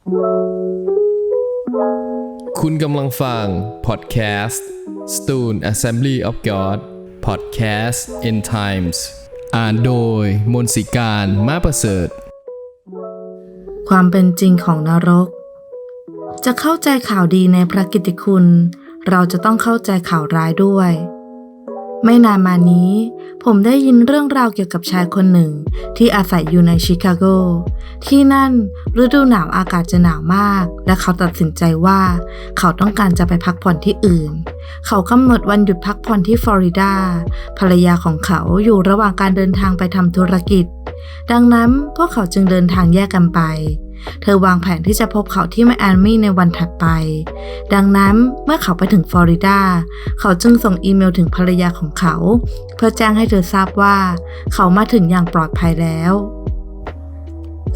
คุณกำลังฟัง podcast Stone Assembly of God podcast End Times อ่านโดยมนสิการมาประเสริฐ ความเป็นจริงของนรก จะเข้าใจข่าวดีในพระกิตติคุณ เราจะต้องเข้าใจข่าวร้ายด้วย ไม่นานมานี้ ผมได้ยินเรื่องราวเกี่ยวกับชายคนหนึ่ง ที่อาศัยอยู่ในชิคาโก ที่นั่นฤดูหนาวอากาศจะหนาวมาก และเขาตัดสินใจว่า เขาต้องการจะไปพักผ่อนที่อื่น เขากำหนดวันหยุดพักผ่อนที่ฟลอริดา ภรรยาของเขาอยู่ระหว่างการเดินทางไปทำธุรกิจ ดังนั้นพวกเขาจึงเดินทางแยกกันไป เธอวางแผนที่จะพบเขาที่ไมอามี่ในวันถัดไป ดังนั้นเมื่อเขาไปถึงฟลอริดา เขาจึงส่งอีเมลถึงภรรยาของเขา เพื่อแจ้งให้เธอทราบว่า เขามาถึงอย่างปลอดภัยแล้ว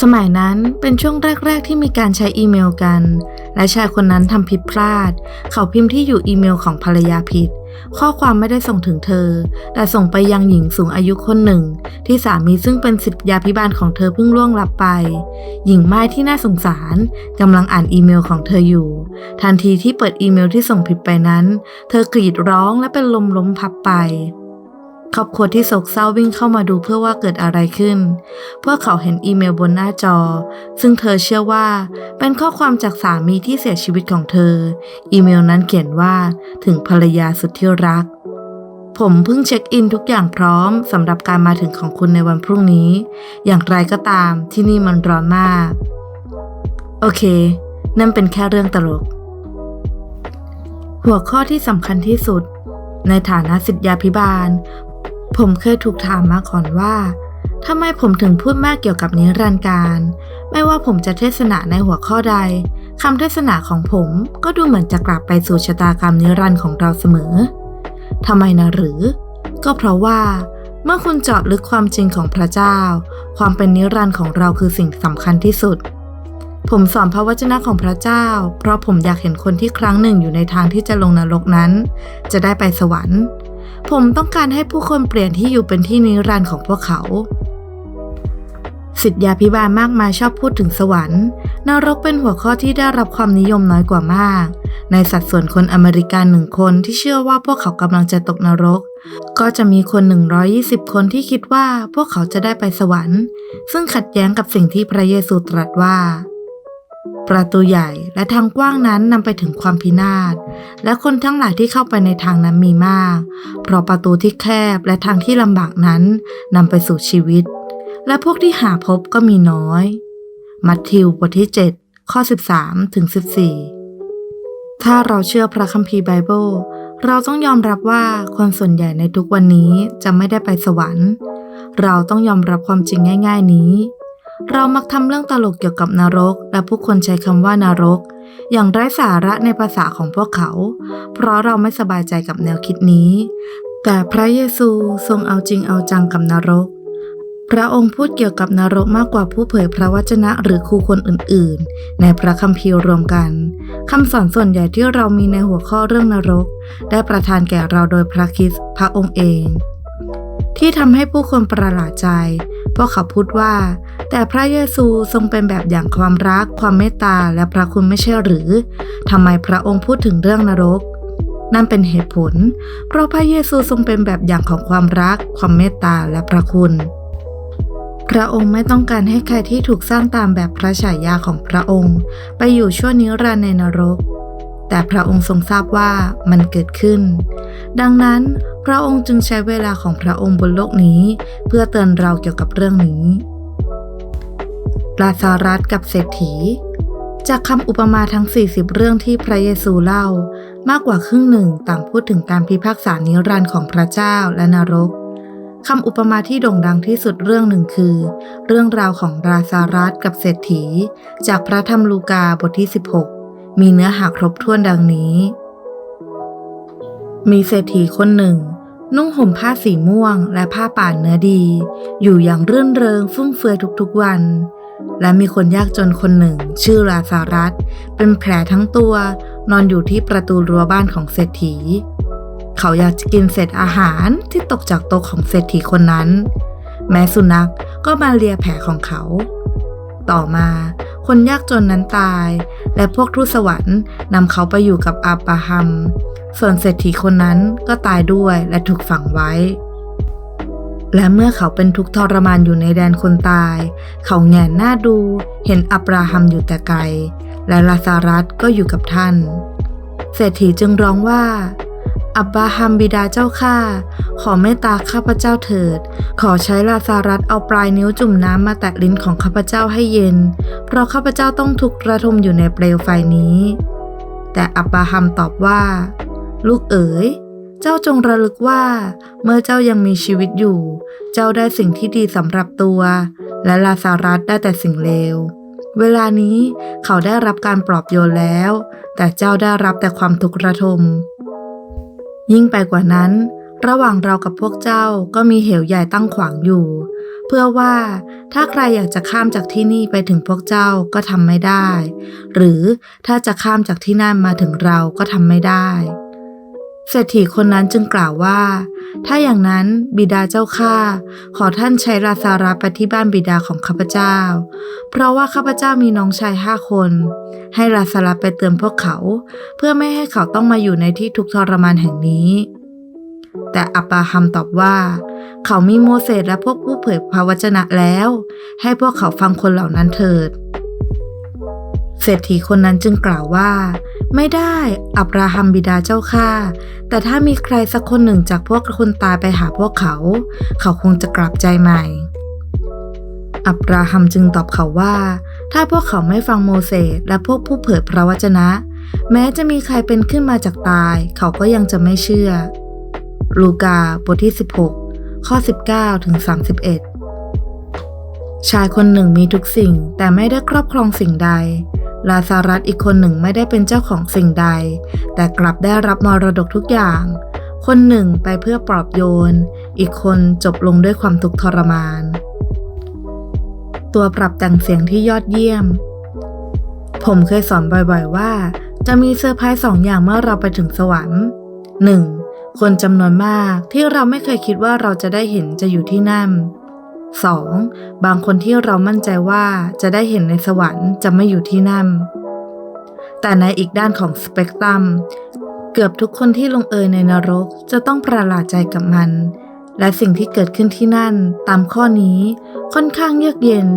สมัยนั้นเป็นช่วงแรก ๆ ที่มีการใช้อีเมลกัน และชายคนนั้นทำผิดพลาด เขาพิมพ์ที่อยู่อีเมลของภรรยาผิด ข้อความไม่ได้ส่งถึงเธอ แต่ส่งไปยังหญิงสูงอายุคนหนึ่ง ที่สามีซึ่งเป็นสิทธยาพิบาลของเธอเพิ่งล่วงลับไป หญิงไม้ที่น่าสงสารกำลังอ่านอีเมลของเธออยู่ ทันทีที่เปิดอีเมลที่ส่งผิดไปนั้น เธอกรีดร้องและเป็นลมล้มพับไป ครอบครัวที่โศกเศร้าวิ่งเข้ามาดูเพื่อว่าเกิดอะไรขึ้น พวกเขาเห็นอีเมลบนหน้าจอ ซึ่งเธอเชื่อว่า เป็นข้อความจากสามีที่เสียชีวิตของเธอ อีเมลนั้นเขียนว่าถึงภรรยาสุดที่รัก ผมเพิ่งเช็คอินทุกอย่างพร้อมสำหรับการมาถึงของคุณในวันพรุ่งนี้ อย่างไรก็ตามที่นี่มันร้อนมาก โอเค นั่นเป็นแค่เรื่องตลก หัวข้อที่สำคัญที่สุดในฐานะสิทธยาพิบาล ผมเคยถูกถามมาก่อนว่าทำไมผมถึงพูดมากเกี่ยวกับนิรันดร์การ ไม่ว่าผมจะเทศนาในหัวข้อใดคำเทศนาของผมก็ดูเหมือนจะกลับไปสู่ชะตากรรมนิรันดร์ของเราเสมอทำไมนะหรือ ก็เพราะว่าเมื่อคุณเจาะลึกความจริงของพระเจ้า ความเป็นนิรันดร์ของเราคือสิ่งสำคัญที่สุด ผมสอนพระวจนะของพระเจ้า เพราะผมอยากเห็นคนที่ครั้งหนึ่งอยู่ในทางที่จะลงนรกนั้น จะได้ไปสวรรค์ ผมต้องการให้ผู้คนเปลี่ยนที่อยู่เป็นที่นิรันดร์ของพวกเขาสิทธยาพิบาลมากมายชอบพูดถึงสวรรค์นรกเป็นหัวข้อที่ได้รับความนิยมน้อยกว่ามาก ในสัดส่วนคนอเมริกันหนึ่งคนที่เชื่อว่าพวกเขากำลังจะตกนรก ก็จะมีคน 120 คนที่คิดว่าพวกเขาจะได้ไปสวรรค์ ซึ่งขัดแย้งกับสิ่งที่พระเยซูตรัสว่า ประตูใหญ่และทางกว้างนั้นนำไปถึงความพินาศ และคนทั้งหลายที่เข้าไปในทางนั้นมีมาก เพราะประตูที่แคบและทางที่ลำบากนั้นนำไปสู่ชีวิต และพวกที่หาพบก็มีน้อย มัทธิวบทที่ 7 ข้อ 13ถึง14 ถ้าเราเชื่อพระคัมภีร์ไบเบิลเราต้องยอมรับว่าคนส่วนใหญ่ในทุกวันนี้จะไม่ได้ไปสวรรค์ เราต้องยอมรับความจริงง่าย ๆนี้ เรามักทำเรื่องตลกเกี่ยวกับนรก และผู้คนใช้คำว่านรก อย่างไร้สาระในภาษาของพวกเขา เพราะเราไม่สบายใจกับแนวคิดนี้ แต่พระเยซูทรงเอาจริงเอาจังกับนรก พระองค์พูดเกี่ยวกับนรกมากกว่าผู้เผยพระวจนะหรือครูคนอื่น ๆ ในพระคัมภีร์รวมกันคำสอนส่วนใหญ่ที่เรามีในหัวข้อเรื่องนรก ได้ประทานแก่เราโดยพระคริสต์พระองค์เองที่ทำให้ผู้คนประหลาดใจ พราะเขาพูดว่า แต่พระเยซูทรงเป็นแบบอย่างความรัก ความเมตตาและพระคุณไม่ใช่หรือทำไมพระองค์พูดถึงเรื่องนรก นั่นเป็นเหตุผล เพราะพระเยซูทรงเป็นแบบอย่างของความรัก ความเมตตาและพระคุณพระองค์ไม่ต้องการให้ใครที่ถูกสร้างตามแบบพระฉายาของพระองค์ ไปอยู่ชั่วนิรันดร์ในนรก แต่พระองค์ทรงทราบว่ามันเกิดขึ้น ดังนั้นพระองค์จึงใช้เวลาของพระองค์บนโลกนี้ เพื่อเตือนเราเกี่ยวกับเรื่องนี้ลาซารัสกับเศรษฐี จากคำอุปมาทั้ง 40 เรื่องที่พระเยซูเล่า มากกว่าครึ่งหนึ่งต่างพูดถึงการพิพากษานิรันดร์ของพระเจ้าและนรกคำอุปมาที่โด่งดังที่สุดเรื่องหนึ่งคือ เรื่องราวของราซารัสกับเศรษฐี จากพระธรรมลูกาบทที่ 16 มีเนื้อหาครบถ้วนดังนี้ มีเศรษฐีคนหนึ่ง นุ่งห่มผ้าสีม่วงและผ้าป่านเนื้อดี อยู่อย่างรื่นเริงฟุ่มเฟือยทุกๆวัน และมีคนยากจนคนหนึ่ง ชื่อลาซารัสเป็นแผลทั้งตัวนอนอยู่ที่ประตูรั้วบ้านของเศรษฐี เขาอยากจะกินเศษอาหารที่ตกจากโต๊ะของเศรษฐีคนนั้น แม้สุนัขก็มาเลียแผลของเขา ต่อมา คนยากจนนั้นตาย และพวกทูตสวรรค์นำเขาไปอยู่กับอับราฮัม ส่วนเศรษฐีคนนั้นก็ตายด้วยและถูกฝังไว้ และเมื่อเขาเป็นทุกข์ทรมานอยู่ในแดนคนตาย เขาแงนหน้าดูเห็นอับราฮัมอยู่แต่ไกล และลาซารัสก็อยู่กับท่าน เศรษฐีจึงร้องว่า อับบาฮัมบิดาเจ้าข้าขอเมตตาข้าพเจ้าเถิด ขอใช้ลาซารัสเอาปลายนิ้วจุ่มน้ำมาแตะลิ้นของข้าพเจ้าให้เย็น เพราะข้าพเจ้าต้องถูกข์ระทมอยู่ในเปลวไฟนี้ แต่อับบาฮัมตอบว่า ลูกเอ๋ย เจ้าจงระลึกว่า เมื่อเจ้ายังมีชีวิตอยู่ เจ้าได้สิ่งที่ดีสำหรับตัว และลาซารัสได้แต่สิ่งเลวเวลานี้เขาได้รับการปลอบโยนแล้ว แต่เจ้าได้รับแต่ความทุกข์ระทม ยิ่งไปกว่านั้น ระหว่างเรากับพวกเจ้าก็มีเหวใหญ่ตั้งขวางอยู่ เพื่อว่าถ้าใครอยากจะข้ามจากที่นี่ไปถึงพวกเจ้าก็ทำไม่ได้ หรือถ้าจะข้ามจากที่นั่นมาถึงเราก็ทำไม่ได้ เศรษฐีคนนั้นจึงกล่าวว่า ถ้าอย่างนั้นบิดาเจ้าข้าขอท่านใช้ลาซาระไปที่บ้านบิดาของข้าพเจ้า เพราะว่าข้าพเจ้ามีน้องชายห้าคน ให้ลาซาระไปเตือนพวกเขา เพื่อไม่ให้เขาต้องมาอยู่ในที่ทุกข์ทรมานแห่งนี้ แต่อับราฮัมตอบว่า เขามีโมเสสและพวกผู้เผยพระวจนะแล้ว ให้พวกเขาฟังคนเหล่านั้นเถิดเศรษฐีคนนั้นจึงกล่าวว่า ไม่ได้ อับราฮัมบิดาเจ้าข้าแต่ถ้ามีใครสักคนหนึ่งจากพวกคนตายไปหาพวกเขา เขาคงจะกลับใจใหม่ อับราฮัมจึงตอบเขาว่า ถ้าพวกเขาไม่ฟังโมเสสและพวกผู้เผยพระวจนะ แม้จะมีใครเป็นขึ้นมาจากตาย เขาก็ยังจะไม่เชื่อ ลูกาบทที่ 16 ข้อ 19ถึง31 ชายคนหนึ่งมีทุกสิ่งแต่ไม่ได้ครอบครองสิ่งใด ลาซารัสอีกคนหนึ่งไม่ได้เป็นเจ้าของสิ่งใด แต่กลับได้รับมรดกทุกอย่าง คนหนึ่งไปเพื่อปลอบโยน อีกคนจบลงด้วยความทุกข์ทรมาน ตัวปรับแต่งเสียงที่ยอดเยี่ยม ผมเคยสอนบ่อยๆว่า จะมีเซอร์ไพรส์สองอย่างเมื่อเราไปถึงสวรรค์ 1. คนจำนวนมากที่เราไม่เคยคิดว่าเราจะได้เห็นจะอยู่ที่นั่น 2. บางคนที่เรามั่นใจว่าจะได้เห็นในสวรรค์จะไม่อยู่ที่นั่น แต่ในอีกด้านของสเปกตรัม เกือบทุกคนที่ลงเอยในนรกจะต้องประหลาดใจกับมัน และสิ่งที่เกิดขึ้นที่นั่นตามข้อนี้ค่อนข้างเยือกเย็น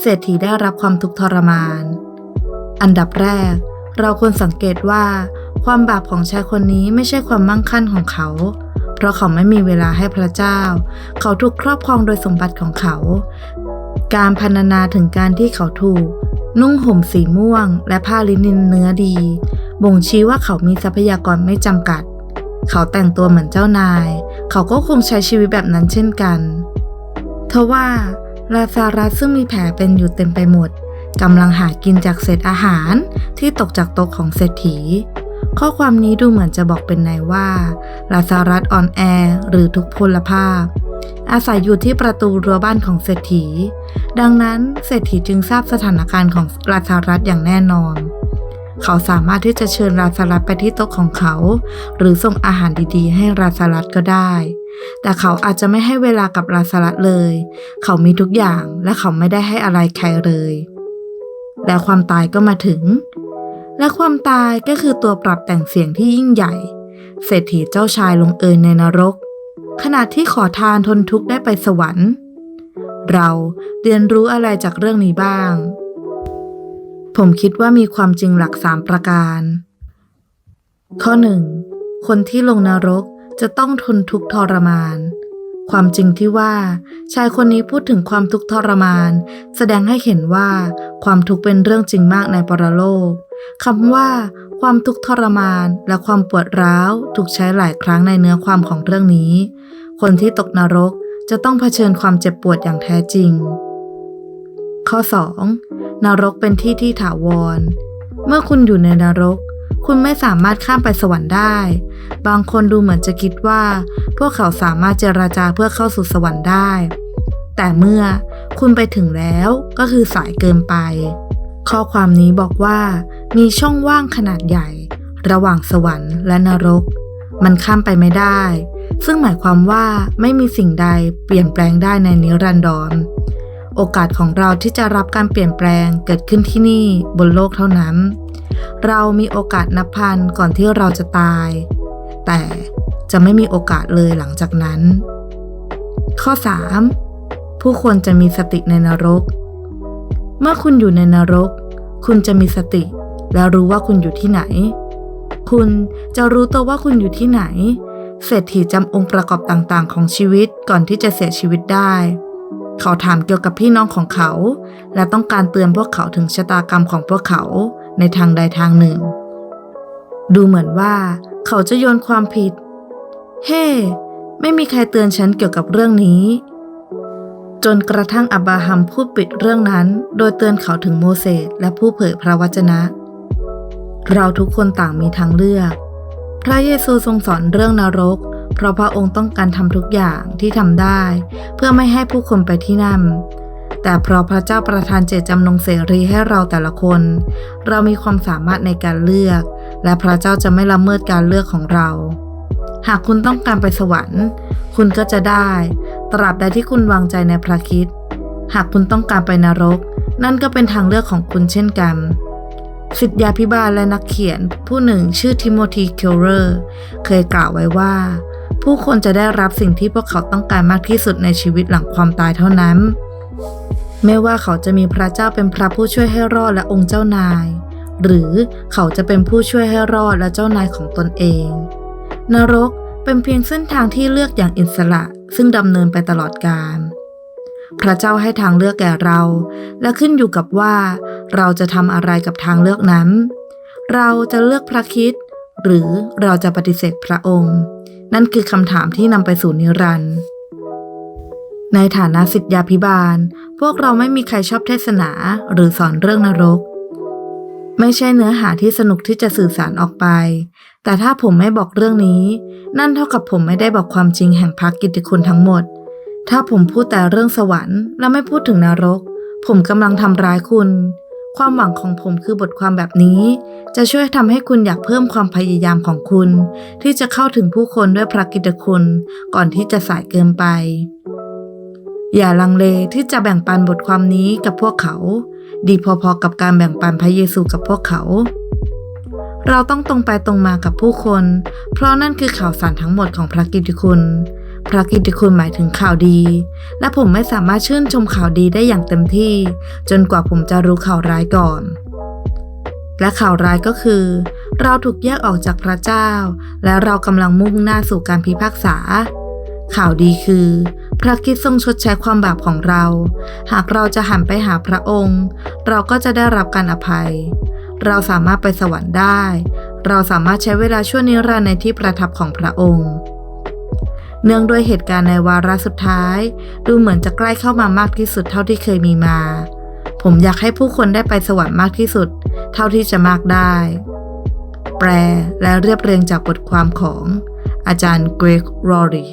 เศรษฐีได้รับความทุกข์ทรมาน อันดับแรก เราควรสังเกตว่า ความบาปของชายคนนี้ไม่ใช่ความมั่งคั่งของเขา เพราะเขาไม่มีเวลาให้พระเจ้า เขาถูกครอบครองโดยสมบัติของเขา การพรรณนาถึงการที่เขาถูก นุ่งห่มสีม่วง และผ้าลินินเนื้อดี บ่งชี้ว่าเขามีทรัพยากรไม่จำกัด เขาแต่งตัวเหมือนเจ้านาย เขาก็คงใช้ชีวิตแบบนั้นเช่นกันทว่าลาซารัสซึ่งมีแผลเป็นอยู่เต็มไปหมดกำลังหากินจากเศษอาหารที่ตกจากโต๊ะของเศรษฐี ข้อความนี้ดูเหมือนจะบอกเป็นในว่าลาซารัสอ่อนแอหรือทุกพลภาพ อาศัยอยู่ที่ประตูรั้วบ้านของเศรษฐี ดังนั้นเศรษฐีจึงทราบสถานการณ์ของลาซารัสอย่างแน่นอน เขาสามารถที่จะเชิญลาซารัสไปที่โต๊ะของเขา หรือส่งอาหารดีๆ ให้ลาซารัสก็ได้ แต่เขาอาจจะไม่ให้เวลากับลาซารัสเลย เขามีทุกอย่างและเขาไม่ได้ให้อะไรใครเลย และความตายก็มาถึง และความตายก็คือตัวปรับแต่งเสียงที่ยิ่งใหญ่ เศรษฐีเจ้าชายลงเอยในนรก ขณะที่ขอทานทนทุกข์ได้ไปสวรรค์ เราเรียนรู้อะไรจากเรื่องนี้บ้าง ผมคิดว่ามีความจริงหลักสามประการ ข้อหนึ่งคนที่ลงนรกจะต้องทนทุกข์ทรมาน ความจริงที่ว่า ชายคนนี้พูดถึงความทุกข์ทรมาน แสดงให้เห็นว่าความทุกข์เป็นเรื่องจริงมากในปรโลก คำว่า ความทุกข์ทรมานและความปวดร้าวถูกใช้หลายครั้งในเนื้อความของเรื่องนี้ คนที่ตกนรกจะต้องเผชิญความเจ็บปวดอย่างแท้จริง ข้อ 2. นรกเป็นที่ที่ถาวร เมื่อคุณอยู่ในนรก คุณไม่สามารถข้ามไปสวรรค์ได้ บางคนดูเหมือนจะคิดว่า พวกเขาสามารถเจราจาเพื่อเข้าสู่สวรรค์ได้ แต่เมื่อคุณไปถึงแล้วก็คือสายเกินไป ข้อความนี้บอกว่า มีช่องว่างขนาดใหญ่ ระหว่างสวรรค์และนรก มันข้ามไปไม่ได้ ซึ่งหมายความว่าไม่มีสิ่งใดเปลี่ยนแปลงได้ในนิรันดร โอกาสของเราที่จะรับการเปลี่ยนแปลงเกิดขึ้นที่นี่บนโลกเท่านั้น เรามีโอกาสนับพันก่อนที่เราจะตาย แต่จะไม่มีโอกาสเลยหลังจากนั้น ข้อ 3. ผู้คนจะมีสติในนรก เมื่อคุณอยู่ในนรก คุณจะมีสติ และรู้ว่าคุณอยู่ที่ไหน คุณจะรู้ตัวว่าคุณอยู่ที่ไหน เศรษฐีจำองค์ประกอบต่างๆ ของชีวิตก่อนที่จะเสียชีวิตได้ เขาถามเกี่ยวกับพี่น้องของเขา และต้องการเตือนพวกเขาถึงชะตากรรมของพวกเขาในทางใดทางหนึ่ง ดูเหมือนว่า เขาจะโยนความผิด เฮ้ไม่มีใครเตือนฉันเกี่ยวกับเรื่องนี้ จนกระทั่งอับราฮัมพูดปิดเรื่องนั้น โดยเตือนเขาถึงโมเสสและผู้เผยพระวจนะ เราทุกคนต่างมีทางเลือก พระเยซูทรงสอนเรื่องนรก เพราะพระองค์ต้องการทำทุกอย่างที่ทำได้ เพื่อไม่ให้ผู้คนไปที่นั่น แต่เพราะพระเจ้าประทานเจตจำนงเสรีให้เราแต่ละคน เรามีความสามารถในการเลือก และพระเจ้าจะไม่ละเมิดการเลือกของเรา หากคุณต้องการไปสวรรค์ คุณก็จะได้ ตราบใดที่คุณวางใจในพระคิด หากคุณต้องการไปนรก นั่นก็เป็นทางเลือกของคุณเช่นกัน ศิษยาพิบาลและนักเขียนผู้หนึ่งชื่อทิโมธีเคลเลอร์เคยกล่าวไว้ว่า ผู้คนจะได้รับสิ่งที่พวกเขาต้องการมากที่สุดในชีวิตหลังความตายเท่านั้น ไม่ว่าเขาจะมีพระเจ้าเป็นพระผู้ช่วยให้รอดและองค์เจ้านาย หรือเขาจะเป็นผู้ช่วยให้รอดและเจ้านายของตนเอง นรกเป็นเพียงเส้นทางที่เลือกอย่างอิสระซึ่งดำเนินไปตลอดกาลพระเจ้าให้ทางเลือกแก่เรา และขึ้นอยู่กับว่า เราจะทำอะไรกับทางเลือกนั้น เราจะเลือกพระคิด หรือเราจะปฏิเสธพระองค์ นั่นคือคำถามที่นำไปสู่นิรันดร์ในฐานะศิษยาพิบาล พวกเราไม่มีใครชอบเทศนาหรือสอนเรื่องนรก ไม่ใช่เนื้อหาที่สนุกที่จะสื่อสารออกไป แต่ถ้าผมไม่บอกเรื่องนี้ นั่นเท่ากับผมไม่ได้บอกความจริงแห่งพระกิตติคุณทั้งหมด ถ้าผมพูดแต่เรื่องสวรรค์และไม่พูดถึงนรก ผมกำลังทำร้ายคุณ ความหวังของผมคือบทความแบบนี้ จะช่วยทำให้คุณอยากเพิ่มความพยายามของคุณ ที่จะเข้าถึงผู้คนด้วยพระกิตติคุณ ก่อนที่จะสายเกินไป อย่าลังเลที่จะแบ่งปันบทความนี้กับพวกเขา ดีพอๆกับการแบ่งปันพระเยซูกับพวกเขา เราต้องตรงไปตรงมากับผู้คน เพราะนั่นคือข่าวสารทั้งหมดของพระกิตติคุณ พระกิตติคุณหมายถึงข่าวดี และผมไม่สามารถชื่นชมข่าวดีได้อย่างเต็มที่ จนกว่าผมจะรู้ข่าวร้ายก่อน และข่าวร้ายก็คือ เราถูกแยกออกจากพระเจ้า และเรากำลังมุ่งหน้าสู่การพิพากษา ข่าวดีคือ พระคิดทรงชดใช้ความบาปของเรา หากเราจะหันไปหาพระองค์ เราก็จะได้รับการอภัย เราสามารถไปสวรรค์ได้ เราสามารถใช้เวลาชั่วนิรันดร์ในที่ประทับของพระองค์ เนื่องด้วยเหตุการณ์ในวาระสุดท้าย ดูเหมือนจะใกล้เข้ามามากที่สุดเท่าที่เคยมีมา ผมอยากให้ผู้คนได้ไปสวรรค์มากที่สุด เท่าที่จะมากได้ แปลและเรียบเรียงจากบทความของอาจารย์เกรกรอรี